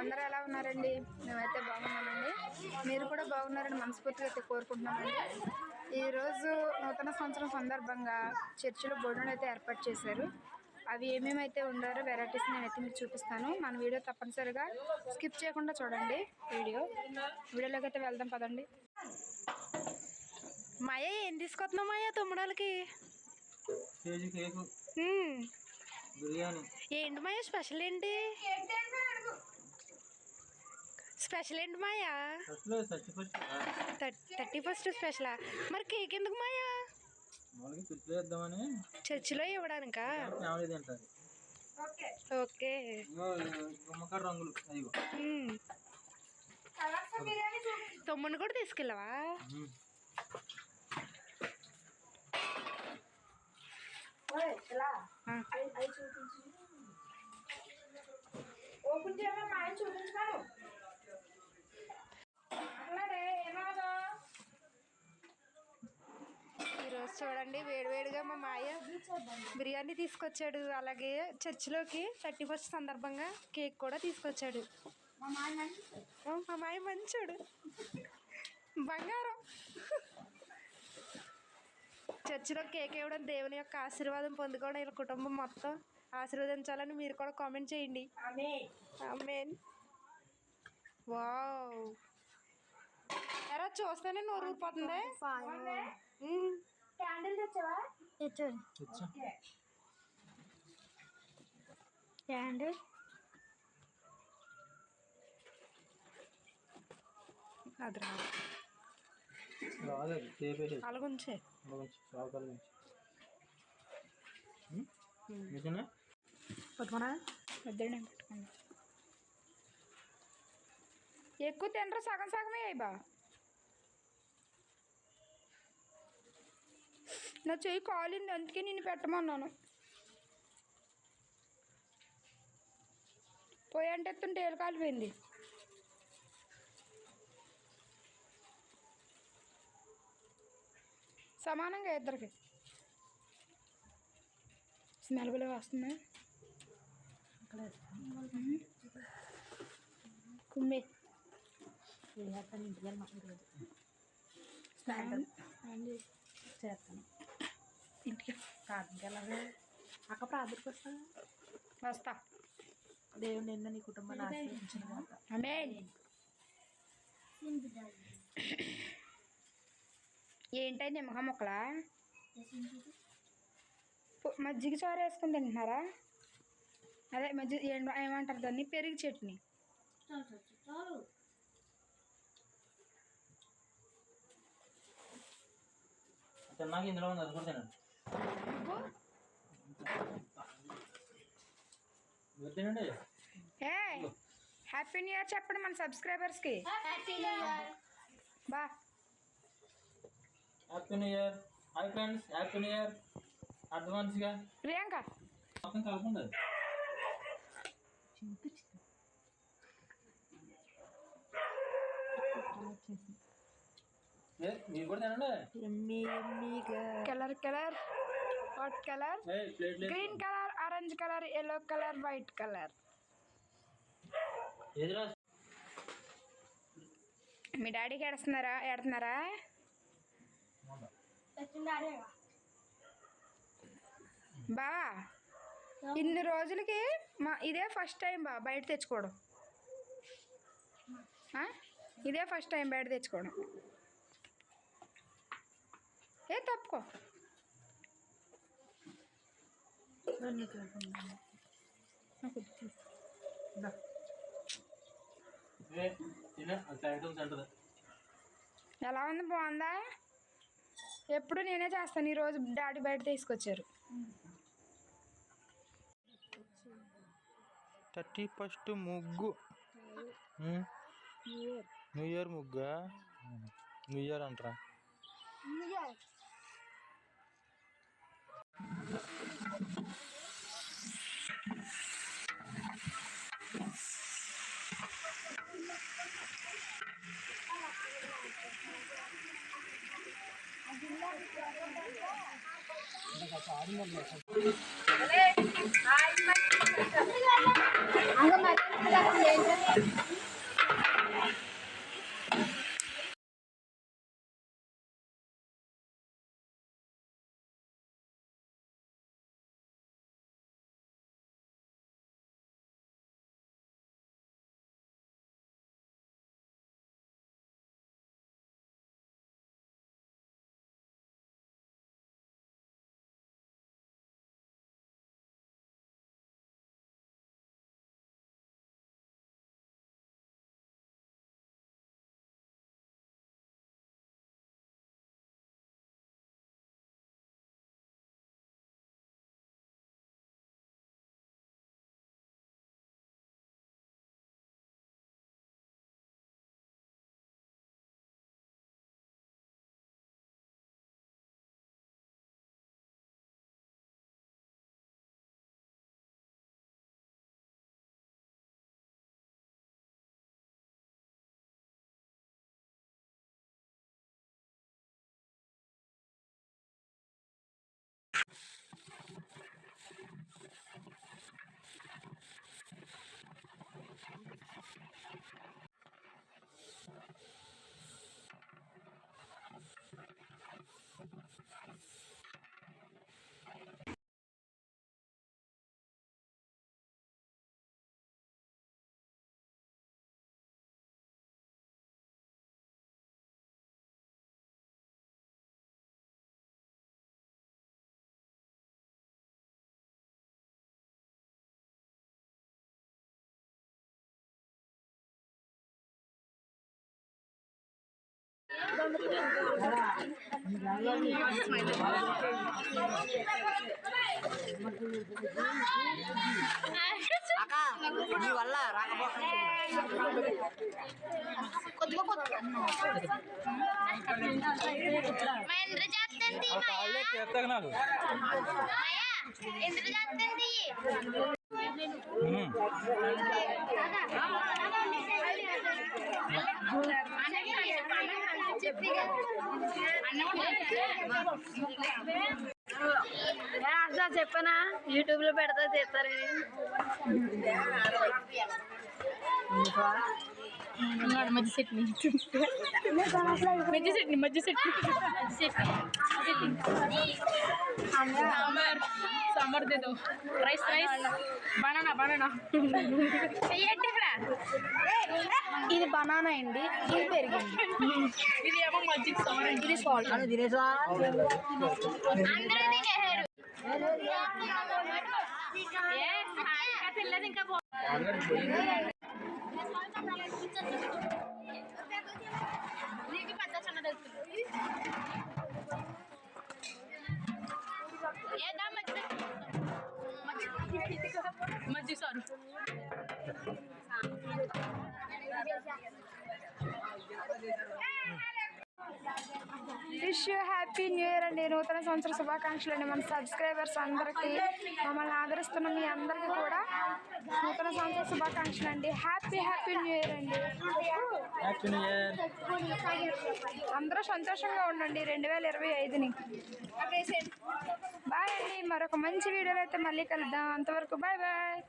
అందరూ ఎలా ఉన్నారండి? మేమైతే బాగున్నామండి. మీరు కూడా బాగున్నారని మనస్ఫూర్తిగా అయితే కోరుకుంటున్నామండి. ఈరోజు నూతన సంవత్సరం సందర్భంగా చర్చిలో భోజనం అయితే ఏర్పాటు చేశారు. అవి ఏమేమి అయితే ఉండారో వెరైటీస్ నేనైతే మీకు చూపిస్తాను. మన వీడియో తప్పనిసరిగా స్కిప్ చేయకుండా చూడండి వీడియో. వీడియోలోకి అయితే వెళ్దాం పదండి. మాయ ఏం తీసుకొస్తున్నావు మాయ తమ్ముడాలకి. బిర్యానీ. ఏంటి మాయ స్పెషల్ ఏంటి? స్పెషల్ ఏంటి మాయా? Thirty first స్పెషలా? మరి కేక్ ఎందుకు మాయా? చర్చిలో ఇవ్వడానికా? ఓకే. రంగులు. కూడా తీసుకెళ్ళవా. ఓపెన్ చేయమని మా ఆయన చూపించాను ఈరోజు చూడండి వేడివేడిగా మా మాయ బిర్యానీ తీసుకొచ్చాడు. అలాగే చర్చిలోకి థర్టీ ఫస్ట్ సందర్భంగా కేక్ కూడా తీసుకొచ్చాడు. మా మాయ మంచోడు. బంగారం. చర్చిలో కేక్ ఇవ్వడం దేవుని యొక్క ఆశీర్వాదం పొందుకోవడం ఇలా కుటుంబం మొత్తం ఆశీర్వదించాలని మీరు కూడా కామెంట్ చేయండి. ఆమేన్. వావ్. చూస్తేనే నోరు ఊరిపోతుంది. క్యాండిల్ తెచ్చావా? క్యాండిల్ అది రాదు. అలాగుంచే పట్టుకోనా నేను పెట్టుకోండి ఎక్కువ తినరు సగం సగమే అయ్యి బా. నా చెయ్యి కాలింది అందుకే నేను పెట్టమన్నాను. పోయి అంటే ఎత్తుంటే ఏలు కాలిపోయింది. సమానంగా ఇద్దరికి. స్మెల్ బిలో వస్తుంది. కుమ్మి. స్నానం. చేస్తాను. ఇంటికి ప్రార్థనకి వెళ్ళాలి అక్క ప్రార్థనకి వస్తాను వస్తా. దేవుడు నిన్న నీ కుటుంబాన్ని ఆశ్రయించిన ఏంటండి నిమ్మకాయ ముక్కలా? పు- మజ్జిగ చారు వేసుకుని తింటున్నారా? అదే మజ్జిగ ఏం- ఏమంటారు దాన్ని? పెరుగు చట్నీ. తిన్నాక ఇందులో ఉంది అది కూడా తినండి. తినండి. హ్యాపీ న్యూ ఇయర్ చెప్పండి మన సబ్స్క్రైబర్స్కి బా. Happy new year hi friends happy new year అడ్వాన్స్గా ప్రియాంక. మొత్తం కలపండి అది. ఏ, మీరు కూడా తినండి. ఎమ్మి ఎమ్మిగా. Colour colour. What colour. Green colour orange colour yellow colour white colour. మీ డాడీకి ఏడుస్తున్నారా? ఏడుతున్నారా? బావా ఇన్ని రోజులకి మా ఇదే ఫస్ట్ టైం బా బయట తెచ్చుకోవడం? ఇదే ఫస్ట్ టైం బయట తెచ్చుకోవడం. సెంటర్ ఎలా ఉంది? బాగుందా? ఎప్పుడు నేనే చేస్తాను. ఈరోజు డాడీ బయట తీసుకొచ్చారు. థర్టీ ఫస్ట్ ముగ్గు. New year. ముగ్గా? న్యూ ఇయర్ అంటారా? అంగ మరి నీ వల్ల రాకపోతే మహేంద్ర చేస్తుంది కాళ్ళే చేస్తాక నాకు మాయా ఎందుకు చేస్తుంది ఉమ్. చెప్పనా? యూట్యూబ్లో పెడతా చేస్తారు మధ్య చట్నీ మధ్య చట్నీ మధ్య చట్నీ సాంబార్ సాంబార్ దేదో రైస్ రైస్. Banana banana. ఇది బనానా అండి. ఇది పెరిగింది. ఇది ఏమో మజ్జిగ సాంబార్ ఇది సాల్ట్. అను తినేసా అందరూ తినేసారు ఏ ఇంకా తినలేదు ఇంకా పో- నీకు పెద్ద చిన్న తెలుస్తుంది ఏదా మధ్య మజ్జిగ sir. Wish you happy new year అండి. నూతన సంవత్సర శుభాకాంక్షలు అండి. మన సబ్స్క్రైబర్స్ అందరికీ మమ్మల్ని ఆదరిస్తున్న మీ అందరికీ కూడా నూతన సంవత్సర శుభాకాంక్షలు అండి. హ్యాపీ హ్యాపీ న్యూ ఇయర్ అండి. అందరూ సంతోషంగా ఉండండి. రెండు వేల ఇరవై ఐదుని. బాయ్ అండి. మరొక మంచి వీడియోలో అయితే మళ్ళీ కలుద్దాం. అంతవరకు బాయ్ బాయ్